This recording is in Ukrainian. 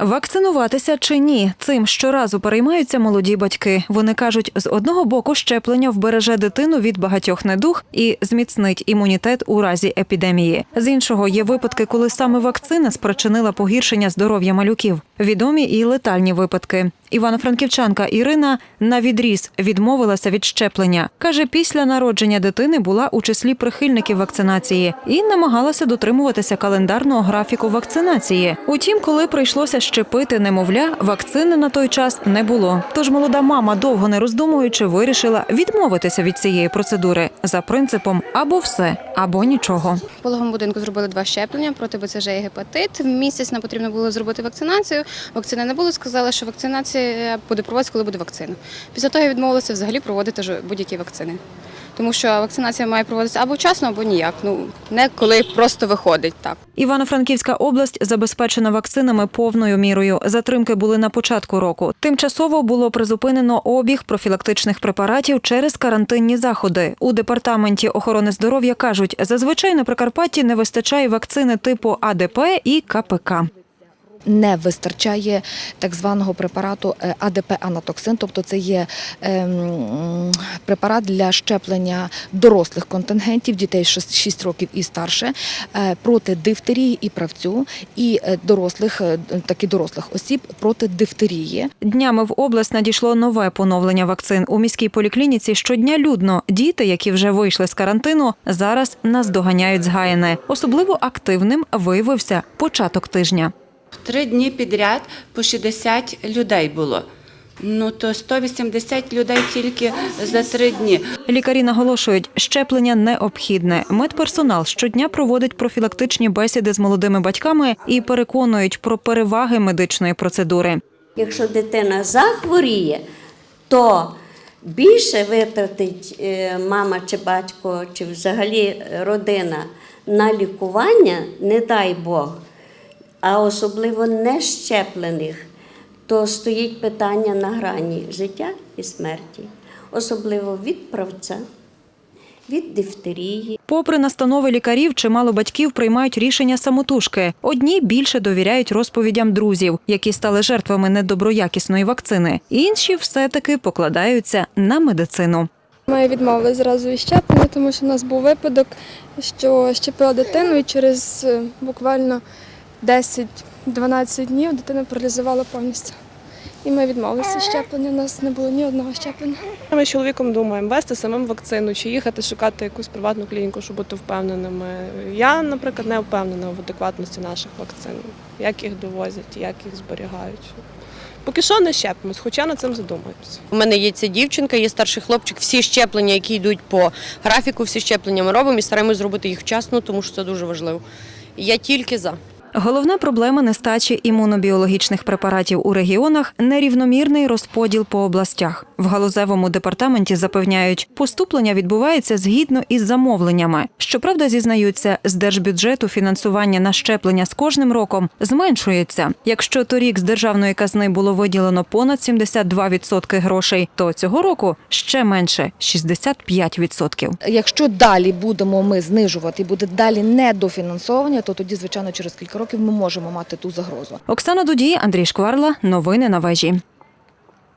Вакцинуватися чи ні? Цим щоразу переймаються молоді батьки. Вони кажуть, з одного боку щеплення вбереже дитину від багатьох недуг і зміцнить імунітет у разі епідемії. З іншого є випадки, коли саме вакцина спричинила погіршення здоров'я малюків. Відомі і летальні випадки. Івано-Франківчанка Ірина на відріз відмовилася від щеплення. каже, після народження дитини була у числі прихильників вакцинації і намагалася дотримуватися календарного графіку вакцинації. Утім, коли прийшлося щепити немовля, вакцини на той час не було. Тож молода мама, довго не роздумуючи, вирішила відмовитися від цієї процедури за принципом або все, або нічого. В пологовому будинку зробили два щеплення проти БЦЖ і гепатит. Місяць нам потрібно було зробити вакцинацію. Вакцини не було. Сказали, що вакцинація буде проводитися, коли буде вакцина. Після того я відмовилася взагалі проводити будь-які вакцини. Тому що вакцинація має проводитися або вчасно, або ніяк. Ну не коли просто виходить так. Івано-Франківська область забезпечена вакцинами повною мірою. Затримки були на початку року. Тимчасово було призупинено обіг профілактичних препаратів через карантинні заходи. У департаменті охорони здоров'я кажуть, зазвичай на Прикарпатті не вистачає вакцини типу АДП і КПК. Не вистачає так званого препарату е, АДП-анатоксин, тобто це є ем, препарат для щеплення дорослих контингентів, дітей 6 років і старше, е, проти дифтерії і правцю, і е, дорослих, таки дорослих осіб проти дифтерії. Днями в область надійшло нове поновлення вакцин. У міській поліклініці щодня людно. Діти, які вже вийшли з карантину, зараз наздоганяють згаяне. Особливо активним виявився початок тижня. Три дні підряд по 60 людей було. Ну то 180 людей тільки за три дні. Лікарі наголошують, щеплення необхідне. Медперсонал щодня проводить профілактичні бесіди з молодими батьками і переконують про переваги медичної процедури. Якщо дитина захворіє, то більше витратить е, мама чи батько, чи взагалі родина на лікування, не дай Бог, а особливо не щеплених, то стоїть питання на грані життя і смерті, особливо від правця, від дифтерії. Попри настанови лікарів, чимало батьків приймають рішення самотужки. Одні більше довіряють розповідям друзів, які стали жертвами недоброякісної вакцини. Інші все-таки покладаються на медицину. Ми відмовилися зразу від щеплення, тому що у нас був випадок, що щепила дитину, і через е, буквально 10-12 днів дитина паралізувала повністю. І ми відмовилися щеплення. У нас не було ні одного щеплення. Ми з чоловіком думаємо, вести самим вакцину чи їхати шукати якусь приватну клініку, щоб бути впевненими. Я, наприклад, не впевнена в адекватності наших вакцин, як їх довозять, як їх зберігають. Поки що не щепимось, хоча над цим задумуємося. У мене є ця дівчинка, є старший хлопчик. Всі щеплення, які йдуть по графіку, всі щеплення ми робимо і стараємось зробити їх вчасно, тому що це дуже важливо. Я тільки за. Головна проблема нестачі імунобіологічних препаратів у регіонах нерівномірний розподіл по областях. В галузевому департаменті запевняють, поступлення відбувається згідно із замовленнями. Щоправда, зізнаються, з держбюджету фінансування на щеплення з кожним роком зменшується. Якщо торік з державної казни було виділено понад 72% грошей, то цього року ще менше 65%. Якщо далі будемо ми знижувати буде далі недофінансовування, то тоді, звичайно, через кілька років ми можемо мати ту загрозу. Оксана Дудій, Андрій Шкварла. Новини на вежі.